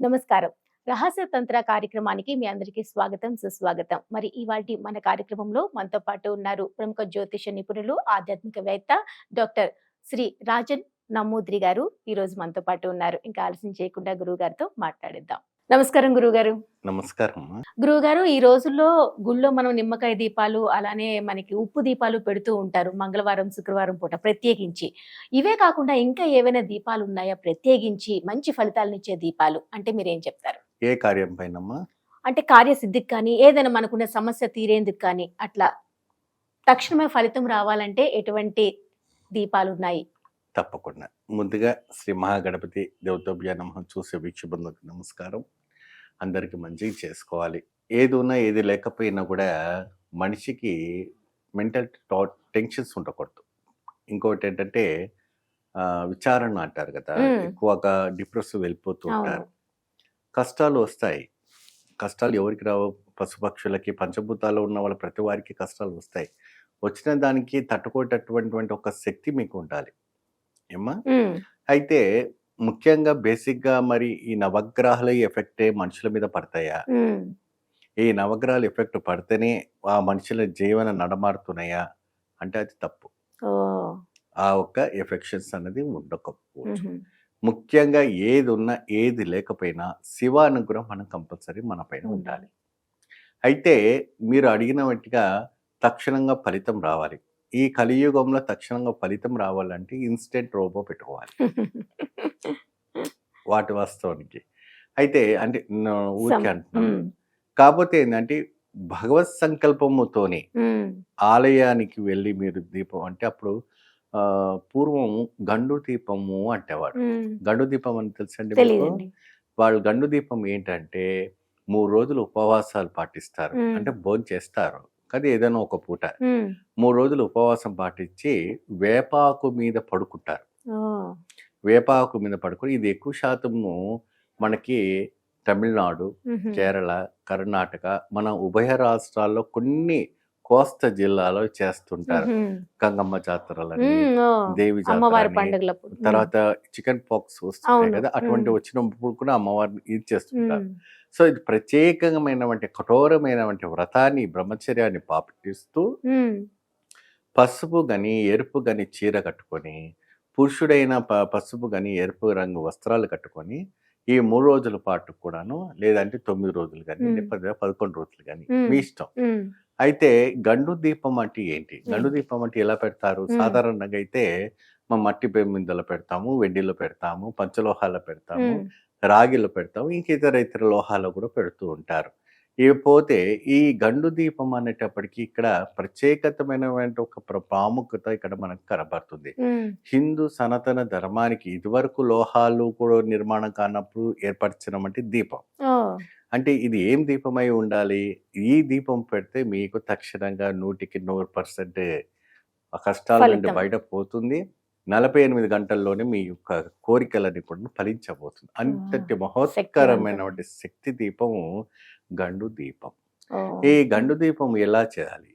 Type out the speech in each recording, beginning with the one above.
నమస్కారం. రహస్య తంత్ర కార్యక్రమానికి మీ అందరికీ స్వాగతం సుస్వాగతం. మరి ఇవాటి మన కార్యక్రమంలో మనతో పాటు ఉన్నారు ప్రముఖ జ్యోతిష నిపుణులు ఆధ్యాత్మికవేత్త డాక్టర్ శ్రీ రాజన్ నమ్మూద్రి గారు. ఈరోజు మనతో పాటు ఉన్నారు. ఇంకా ఆలస్యం చేయకుండా గురువు గారితో మాట్లాడిద్దాం. నమస్కారం గురువు గారు నమస్కారం అమ్మా. గురువు గారు ఈ రోజుల్లో గుళ్ళో మనం నిమ్మకాయ దీపాలు అలానే మనకి ఉప్పు దీపాలు పెడుతూ ఉంటారు మంగళవారం శుక్రవారం పూట ప్రత్యేకించి. ఇవే కాకుండా ఇంకా ఏవైనా దీపాలు ఉన్నాయా? ప్రత్యేకించి మంచి ఫలితాలనిచ్చే దీపాలు అంటే మీరేం చెప్తారు? ఏ కార్యం పైనమ్మా? అంటే కార్యసిద్ధికి కానీ ఏదైనా మనకున్న సమస్య తీరేందుకు కానీ అట్లా తక్షణమే ఫలితం రావాలంటే ఎటువంటి దీపాలు ఉన్నాయి? తప్పకుండా. ముందుగా శ్రీ మహాగణపతి దేవతోభ్య నమ చూసే వీక్షబంధుకు నమస్కారం. అందరికీ మంచిగా చేసుకోవాలి. ఏది ఉన్నా ఏది లేకపోయినా కూడా మనిషికి మెంటల్ టెన్షన్స్ ఉండకూడదు. ఇంకోటి ఏంటంటే విచారణ అంటారు కదా. ఎక్కువగా డిప్రెస్ వెళ్ళిపోతూ ఉంటారు. కష్టాలు వస్తాయి. కష్టాలు ఎవరికి రావు? పశుపక్షులకి పంచభూతాలు ఉన్న వాళ్ళ ప్రతి వారికి కష్టాలు వస్తాయి. వచ్చిన దానికి తట్టుకోటటువంటి ఒక శక్తి మీకు ఉండాలి. ఏమ్మా? అయితే ముఖ్యంగా బేసిక్గా మరి ఈ నవగ్రహాల ఎఫెక్టే మనుషుల మీద పడతాయా? ఈ నవగ్రహాల ఎఫెక్ట్ పడితేనే ఆ మనుషుల జీవన నడమారుతున్నాయా అంటే అది తప్పు. ఆ ఒక్క ఎఫెక్షన్స్ అనేది ఉండకపోవచ్చు. ముఖ్యంగా ఏది ఉన్నా ఏది లేకపోయినా శివ అనుగ్రహం మనం కంపల్సరీ మన పైన ఉండాలి. అయితే మీరు అడిగిన వాటిగా తక్షణంగా ఫలితం రావాలి. ఈ కలియుగంలో తక్షణంగా ఫలితం రావాలంటే ఇన్స్టెంట్ రోబో పెట్టుకోవాలి. వాటి వాస్తవానికి. అయితే అంటే ఊరికే అంటున్నాను. కాకపోతే ఏంటంటే భగవత్ సంకల్పముతోని ఆలయానికి వెళ్ళి మీరు దీపం అంటే అప్పుడు ఆ, పూర్వం గండు దీపము అంటేవాడు. గండు దీపం అని తెలుసండి వాళ్ళు గండు దీపం ఏంటంటే మూడు రోజులు ఉపవాసాలు పాటిస్తారు. అంటే భోజనం చేస్తారు. కానీ ఏదైనా ఒక పూట. మూడు రోజులు ఉపవాసం పాటించి వేపాకు మీద పడుకుంటారు. వేపాకు మీద పడుకుని ఇది ఎక్కువ శాతము మనకి తమిళనాడు కేరళ కర్ణాటక మన ఉభయ రాష్ట్రాల్లో కొన్ని కోస్తా జిల్లాలో చేస్తుంటారు. గంగమ్మ జాతరలని దేవి అమ్మవారి జాతర పండుగలప్పుడు తర్వాత చికెన్ పాక్స్ వస్తుంటాయి. కదా అటువంటి. వచ్చినప్పుడు కూడా అమ్మవారిని ఇది చేస్తుంటారు. సో ఇది ప్రత్యేకమైనటువంటి కఠోరమైనటువంటి వ్రతాన్ని బ్రహ్మచర్యాన్ని పాటిస్తూ పసుపు గని ఎరుపు గని చీర కట్టుకొని పురుషుడైన పసుపు గని ఎరుపు రంగు వస్త్రాలు కట్టుకొని ఈ మూడు రోజుల పాటు కూడాను లేదంటే తొమ్మిది రోజులు కానీ పదకొండు రోజులు కానీ. మీ ఇష్టం. అయితే గండు దీపం అంటే ఏంటి? గండు దీపం అంటే ఎలా పెడతారు. సాధారణంగా అయితే మా మట్టి పెమ్మిందలో పెడతాము వెండిలో పెడతాము పంచలోహాల్లో పెడతాము రాగిలో పెడతాము ఇంక ఇతర ఇతర లోహాల్లో కూడా పెడుతూ ఉంటారు. ఇవి పోతే ఈ గండు దీపం అనేటప్పటికి ఇక్కడ ప్రత్యేకతమైనటువంటి ఒక ప్ర- ప్రాముఖ్యత ఇక్కడ మనకు కనబడుతుంది. హిందూ సనాతన ధర్మానికి ఇదివరకు లోహాలు కూడా నిర్మాణం కానప్పుడు ఏర్పరిచినటువంటి దీపం. ఓ. అంటే ఇది ఏం దీపమై ఉండాలి? ఈ దీపం పెడితే మీకు తక్షణంగా నూటికి నూరు పర్సెంట్ ఆ కష్టాల నుండి. బయట పోతుంది. నలభై ఎనిమిది గంటల్లోనే మీ యొక్క కోరికలన్నీ కూడా ఫలించబోతుంది. అంతటి మహోత్కరమైనటువంటి శక్తి దీపము గండు దీపం. ఈ గండు దీపం ఎలా చేయాలి?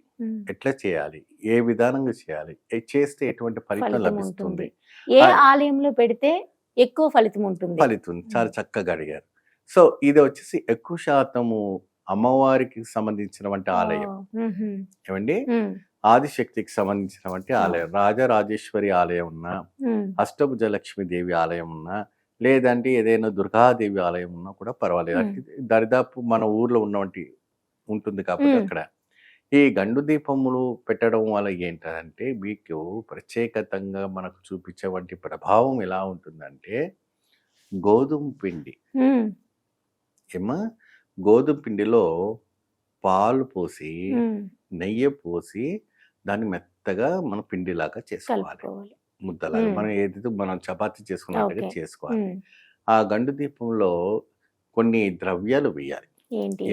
ఎట్లా చేయాలి? ఏ విధానంగా చేయాలి? చేస్తే ఎటువంటి ఫలితం లభిస్తుంది? ఏ ఆలయంలో పెడితే ఎక్కువ ఫలితం ఉంటుంది. ఫలితం. చాలా చక్కగా అడిగారు. సో ఇది వచ్చేసి ఎక్కువ శాతము అమ్మవారికి సంబంధించినటువంటి ఆలయం. ఏమండి? ఆదిశక్తికి సంబంధించినటువంటి ఆలయం. రాజరాజేశ్వరి ఆలయం ఉన్నా అష్టభుజ లక్ష్మీ దేవి ఆలయం ఉన్నా లేదంటే ఏదైనా దుర్గాదేవి ఆలయం ఉన్నా కూడా పర్వాలేదు. దరిదాపు మన ఊర్లో ఉన్నటువంటి ఉంటుంది కాబట్టి. అక్కడ. ఈ గండు దీపములు పెట్టడం వల్ల ఏంటంటే మీకు ప్రత్యేకతంగా మనకు చూపించేటువంటి ప్రభావం ఎలా ఉంటుందంటే గోధుమ పిండి. ఏమా? గోధుమ పిండిలో పాలు పోసి నెయ్యి పోసి దాన్ని మెత్తగా మన పిండిలాగా చేసుకోవాలి. ముద్దలాగా. మనం ఏదైతే మనం చపాతీ చేసుకున్నట్టుగా. చేసుకోవాలి. ఆ గండు దీపంలో కొన్ని ద్రవ్యాలు వేయాలి?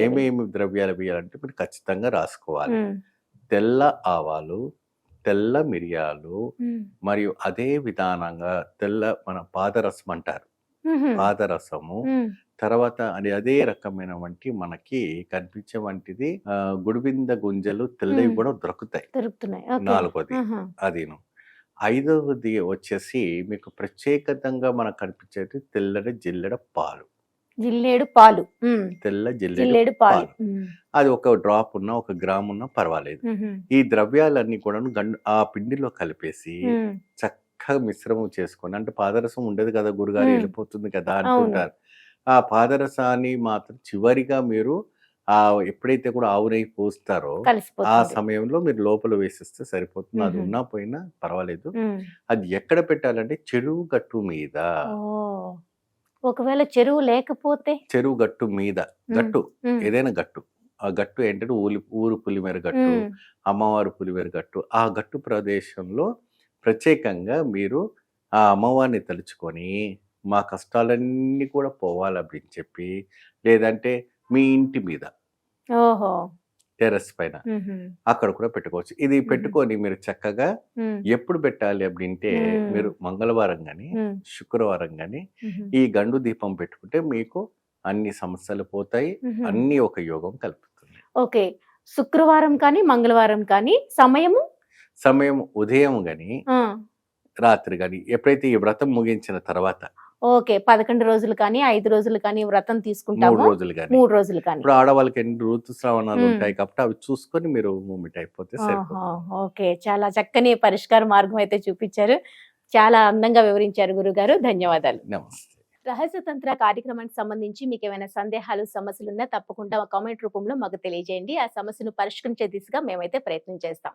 ఏమేమి ద్రవ్యాలు వేయాలంటే మీరు ఖచ్చితంగా రాసుకోవాలి. తెల్ల ఆవాలు తెల్ల మిరియాలు మరియు అదే విధానంగా తెల్ల మన పాదరసం అంటారు. పాదరసము తర్వాత అది అదే రకమైన వంటి మనకి కనిపించే వంటిది ఆ, గుడిబింద గుంజలు తెల్లవి. కూడా దొరుకుతాయి. నాలుగోది అదిను ఐదవది వచ్చేసి మీకు ప్రత్యేకతంగా మనకు కనిపించేది తెల్లడి జిల్లెడ పాలు జిల్లేడు పాలు. తెల్ల జిల్లేడు పాలు. అది ఒక డ్రాప్ ఉన్నా ఒక గ్రామ్ ఉన్నా పర్వాలేదు. ఈ ద్రవ్యాలన్నీ కూడా ఆ పిండిలో కలిపేసి ఉమ్. మిశ్రమం చేసుకొని అంటే పాదరసం ఉండదు కదా గురుగారు. వెళ్ళిపోతుంది కదా. అనుకుంటారు ఆ పాదరసాన్ని మాత్రం చివరిగా మీరు ఆ ఎప్పుడైతే కూడా ఆవు నెయ్యి పోస్తారో ఆ సమయంలో మీరు లోపల వేసిస్తే సరిపోతుంది. అది. ఉన్నా పోయినా పర్వాలేదు. అది ఎక్కడ పెట్టాలంటే చెరువు గట్టు మీద. ఒకవేళ చెరువు లేకపోతే? చెరువు గట్టు మీద. గట్టు. ఏదైనా గట్టు. ఆ గట్టు ఏంటంటే ఊలి ఊరు పులిమేర గట్టు. అమ్మవారు పులిమేర గట్టు. ఆ గట్టు ప్రదేశంలో ప్రత్యేకంగా మీరు ఆ అమ్మవారిని తలుచుకొని మా కష్టాలన్నీ కూడా పోవాలి అని చెప్పి లేదంటే మీ ఇంటి మీద ఓహో! టెర్రస్ పైన అక్కడ కూడా పెట్టుకోవచ్చు. ఇది పెట్టుకొని మీరు చక్కగా ఎప్పుడు పెట్టాలి అంటే మీరు మంగళవారం గాని శుక్రవారం గాని ఈ గండు దీపం పెట్టుకుంటే మీకు అన్ని సమస్యలు పోతాయి అన్ని ఒక యోగం కలుపుతుంది. ఓకే. శుక్రవారం కానీ మంగళవారం కానీ సమయము సమయం ఉదయం ఆ, రాత్రి కానీ ఎప్పుడైతే ఈ వ్రతం ముగించిన తర్వాత ఓకే పదకొండు రోజులు కానీ ఐదు రోజులు కానీ వ్రతం మూడు తీసుకుంటాము రోజులు కానీ మూడు రోజులు కానీ. ఇప్పుడు ఆడవాళ్ళకి ఎన్ని ఋతుస్రావణాలు. ఉంటాయి కాబట్టి అవి చూసుకొని మీరు మూమెంట్ అయిపోతే ఓకే చాలా చక్కని పరిష్కార మార్గం అయితే చూపించారు. చాలా అందంగా వివరించారు గురుగారు. ధన్యవాదాలు. నమస్తే. రహస్య తంత్ర కార్యక్రమానికి సంబంధించి మీకు ఏమైనా సందేహాలు సమస్యలు ఉన్నా తప్పకుండా కామెంట్ రూపంలో మాకు తెలియజేయండి. ఆ సమస్యను పరిష్కరించే దిశగా మేమైతే ప్రయత్నం చేస్తాం.